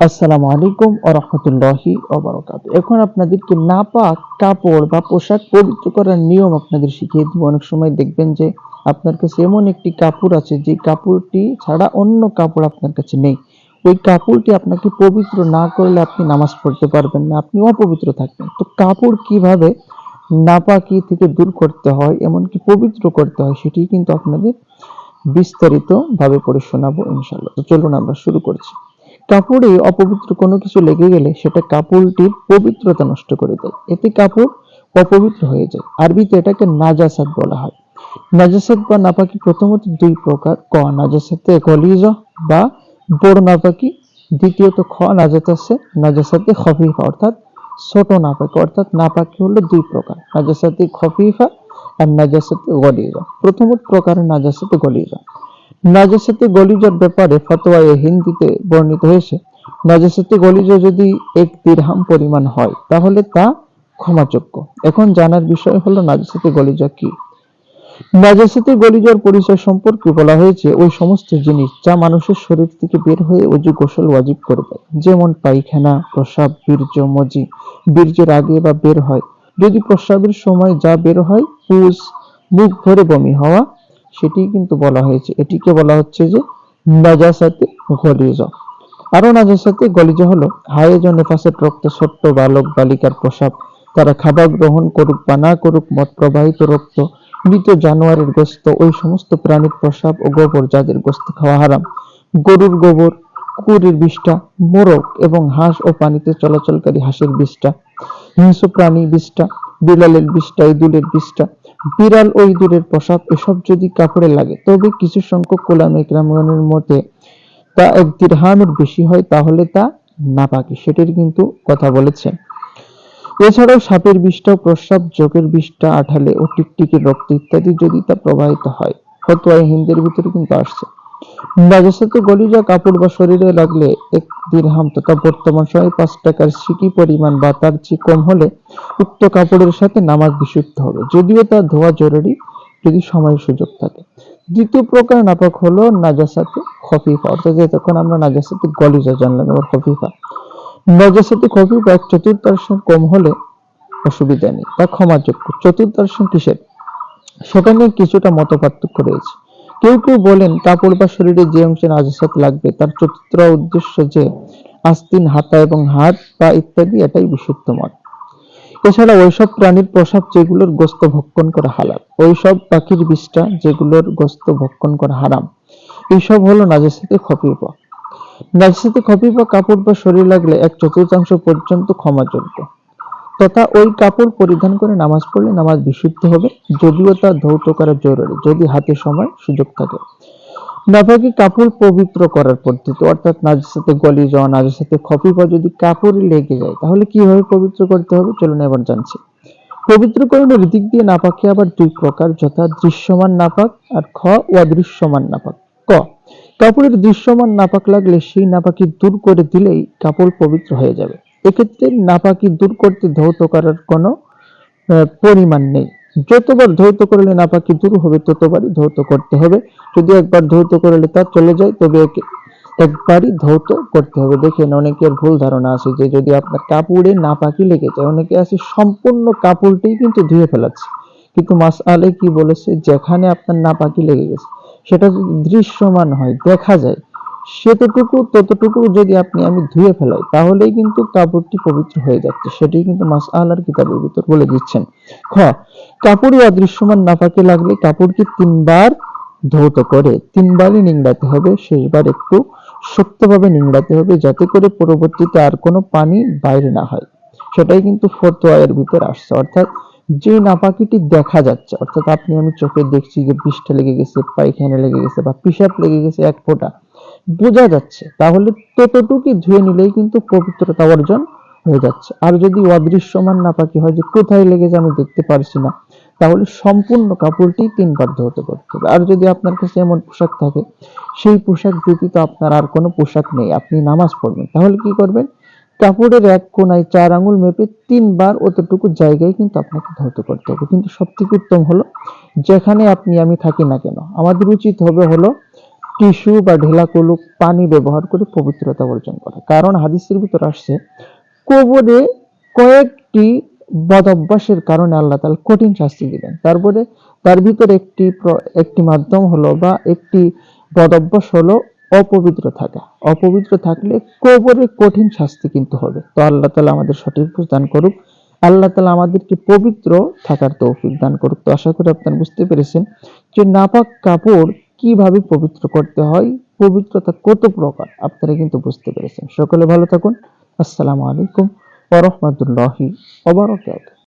আসসালামু আলাইকুম ও রহমতুল্লাহি ওবরাকাত এখন আপনাদেরকে নাপাক কাপড় বা পোশাক পবিত্র করার নিয়ম আপনাদের শিখিয়ে দিব। অনেক সময় দেখবেন যে আপনার কাছে এমন একটি কাপড় আছে, যে কাপড়টি ছাড়া অন্য কাপড় আপনার কাছে নেই। ওই কাপড়টি আপনাকে পবিত্র না করলে আপনি নামাজ পড়তে পারবেন না, আপনি অপবিত্র থাকবেন। তো কাপড় কীভাবে নাপাকি থেকে দূর করতে হয়, এমনকি পবিত্র করতে হয়, সেটি কিন্তু আপনাদের বিস্তারিত ভাবে পড়ে শোনাবো ইনশাল্লাহ তো চলুন আমরা শুরু করছি। কাপড়ে অপবিত্র কোনো কিছু লেগে গেলে সেটা কাপড়টির পবিত্রতা নষ্ট করে দেয়। এতে কাপড় অপবিত্র হয়ে যায়। আরবিতে এটাকে নাজাসাত বলা হয়। নাজাসাত বা নাপাকি প্রথমত দুই প্রকার। ক, নাজাসাতে গলিজ বা বড় নাপাকি। দ্বিতীয়ত খ, নাজাতাসে নাজাসাতে খফিফা, অর্থাৎ ছোট নাপাকি। অর্থাৎ নাপাকি হলো দুই প্রকার। নাজাসাতে খফিফা আর নাজাসাতে গলিজা। প্রথমত প্রকারের নাজাসাতে গলিজা। নাজাসাতে গলিজার ব্যাপারে ফতোয়ায়ে হিন্দিতে বর্ণিত হয়েছে, নাজাসাতে গলিজা যদি এক দিরহাম পরিমাণ হয়, তাহলে তা ক্ষমাযোগ্য। এখন জানার বিষয় হলো নাজাসাতে গলিজা কি। নাজাসাতে গলিজার পরিচয় সম্পর্কে বলা হয়েছে, ওই সমস্ত জিনিস যা মানুষের শরীর থেকে বের হয়ে অজু গোসল ওয়াজিব করবে। যেমন পায়খানা প্রস্রাব বীর্য, মজি। বীর্যের আগে বা বের হয়। যদি প্রস্রাবের সময় যা বের হয় পুষ মুখ ভরে বমি হওয়া সেটি কিন্তু বলা হয়েছে। এটিকে বলা হচ্ছে যে নাজাসাতে গলিজা। আরও নাজাসাতে গলিজা হলো হায়েজ ও নেফাসের রক্ত ছোট্ট বালক বালিকার প্রসাব। তারা খাবার গ্রহণ করুক বা না করুক মত প্রবাহিত রক্ত, মৃত জানোয়ারের গোস্ত, ওই সমস্ত প্রাণীর প্রসাব ও গোবর যাদের গোস্ত খাওয়া হারাম। গরুর গোবর কুকুরের বিষ্ঠা, মোরগ এবং হাঁস ও পানিতে চলাচলকারী হাঁসের বিষ্ঠা, হিংস্র প্রাণী বিষ্ঠা বিড়ালের বিষ্ঠা, ইঁদুরের বিষ্ঠা বিড়াল ও ইঁদুরের প্রসাব এসব যদি কাপড়ে লাগে, তবে কিছু সংখ্যক কোলামে গ্রামগণের মতে তা এক দিরহামের বেশি হয়, তাহলে তা নাপাকি। সেটির কিন্তু কথা বলেছেন এছাড়াও সাপের বিষটা, প্রস্রাব যোগের বিষটা, আঠালে ও টিকটিকির রক্ত ইত্যাদি যদি তা প্রবাহিত হয়, ফতোয়ায় হিন্দের ভিতরে কিন্তু আসছে। নাজাসাতে গলিজা কাপড় বা শরীরে লাগলে এক দিরহাম তথা বর্তমান সময়ে পাঁচ টাকার সিকি পরিমাণ বা তার চেয়ে কম হলে উক্ত কাপড়ের সাথে নামাজ বিশুদ্ধ হবে। যদিও তা ধোয়া জরুরি, যদি সময় সুযোগ থাকে। দ্বিতীয় প্রকার নাপাক হলো নাজাসাতে খফিফা। অর্থাৎ তখন আমরা নাজাসাতে গলিজা জানলাম, এবার খফিফা। নাজাসাতে খফিফা এক কম হলে অসুবিধা নেই, তা ক্ষমাযোগ্য। চতুর্থাংশ কিসের সেটা নিয়ে কিছুটা মত পার্থক্য রয়েছে। কেউ কেউ বলেন, কাপড় বা শরীরে যে অংশে নাজাসাত লাগবে, তার চতুর্থ উদ্দেশ্য যে আস্তিন, হাতা এবং হাত বা ইত্যাদি, এটাই বিশুদ্ধ মত এছাড়া ওইসব প্রাণীর প্রসাব যেগুলোর গোস্ত ভক্ষণ করা হালাল, ওইসব পাখির বিষ্ঠা যেগুলোর গোস্ত ভক্ষণ করা হারাম, এইসব হলো নাজাসাতে খফিফা। নাজাসাতে খফিফা কাপড় বা শরীর লাগলে এক চতুর্থাংশ পর্যন্ত ক্ষমাযোগ্য। তথা ওই কাপড় পরিধান করে নামাজ পড়লে নামাজ বিশুদ্ধ হবে, যদিও তা ধৌত করা জরুরি, যদি হাতে সময়, সুযোগ থাকে। নাপাকি কাপড় পবিত্র করার পদ্ধতি, অর্থাৎ নাজাসাতে গলি যাওয়া নাজাসাতে খফিফা যদি কাপড়ে লেগে যায়, তাহলে কীভাবে পবিত্র করতে হবে চলুন এবার জানছি। পবিত্রকরণের দিক দিয়ে নাপাকি আবার দুই প্রকার, যথা দৃশ্যমান নাপাক আর খ, অদৃশ্যমান নাপাক ক, কাপড়ের দৃশ্যমান নাপাক লাগলে সেই নাপাকি দূর করে দিলেই কাপড় পবিত্র হয়ে যাবে। এক্ষেত্রে নাপাকি দূর করতে ধৌত করার কোনো পরিমাণ নেই। যতবার ধৌত করলে নাপাকি দূর হবে, ততবারই ধৌত করতে হবে। যদি একবার ধৌত করলে তা চলে যায়, তবে একে, একবারই ধৌত করতে হবে। দেখেন অনেকের ভুল ধারণা আছে যে যদি আপনার কাপড়ে নাপাকি লেগে যায়, অনেকে আছে সম্পূর্ণ কাপড়টাই কিন্তু ধুয়ে ফেলাচ্ছে। কিন্তু মাস আলে কি বলেছে? যেখানে আপনার নাপাকি লেগে গেছে, সেটা যদি দৃশ্যমান হয়, দেখা যায় সেতটুকু ততটুকু যদি আপনি আমি ধুয়ে ফেলাই, তাহলেই কিন্তু কাপড়টি পবিত্র হয়ে যাচ্ছে। সেটাই কিন্তু মাস আলার কিতাবের ভিতর বলে দিচ্ছেন। খ, কাপড়ই অদৃশ্যমান নাপাকে লাগলে কাপড়কে তিনবার ধৌত করে, তিনবারই নিংড়াতে হবে, শেষবার একটু শক্তভাবে নিংড়াতে হবে, যাতে করে পরবর্তীতে আর কোনো পানি বাইরে না হয়। সেটাই কিন্তু ফতোয়ায়ের ভিতর আসছে। অর্থাৎ যে নাপাকিটি দেখা যাচ্ছে, অর্থাৎ আপনি আমি চোখে দেখছি যে পৃষ্ঠে লেগে গেছে, পায়খানা লেগে গেছে বা পিসাব লেগে গেছে এক ফোঁটা বোঝা যাচ্ছে। তাহলে ততটুকুই ধুয়ে নিলেই কিন্তু পবিত্রতা অর্জন হয়ে যাচ্ছে। আর যদি অদৃশ্যমান না নাপাকি হয় যে কোথায় লেগেছে আমি দেখতে পারছি না, তাহলে সম্পূর্ণ কাপড়টি তিনবার ধুতে করতে হবে। আর যদি আপনার কাছে এমন পোশাক থাকে, সেই পোশাক ব্যতীত আপনার আর কোনো পোশাক নেই, আপনি নামাজ পড়বেন। তাহলে কি করবেন? কাপড়ের এক কোনায় চার আঙুল মেপে তিনবার অতটুকু জায়গায় কিন্তু আপনাকে ধৌত করতে হবে। কিন্তু সবথেকে উত্তম হলো, যেখানে আপনি আমি থাকি না কেন, আমাদের উচিত হবে হলো টিস্যু বা ঢেলা কলুক পানি ব্যবহার করে পবিত্রতা অর্জন করা। কারণ হাদিসের ভিতর আসছে, কবরে কয়েকটি বদ অভ্যাসের কারণে আল্লাহ তাআলা কঠিন শাস্তি দিবেন। তারপরে তার ভিতরে একটি একটি মাধ্যম হলো বা একটি বদ অভ্যাস হলো অপবিত্র থাকা। অপবিত্র থাকলে কবরে কঠিন শাস্তি কিন্তু হবে। তো আল্লাহ তাআলা আমাদের সঠিক দান করুক। আল্লাহ তালা আমাদেরকে পবিত্র থাকার তৌফিক দান করুক। তো আশা করি আপনারা বুঝতে পেরেছেন যে নাপাক কাপড় কীভাবে পবিত্র করতে হয়, পবিত্রতা কত প্রকার, আপনারা কিন্তু বুঝতে পেরেছেন। সকলে ভালো থাকুন। আসসালামু আলাইকুম ওয়া রাহমাতুল্লাহি ওয়া বারাকাতুহু।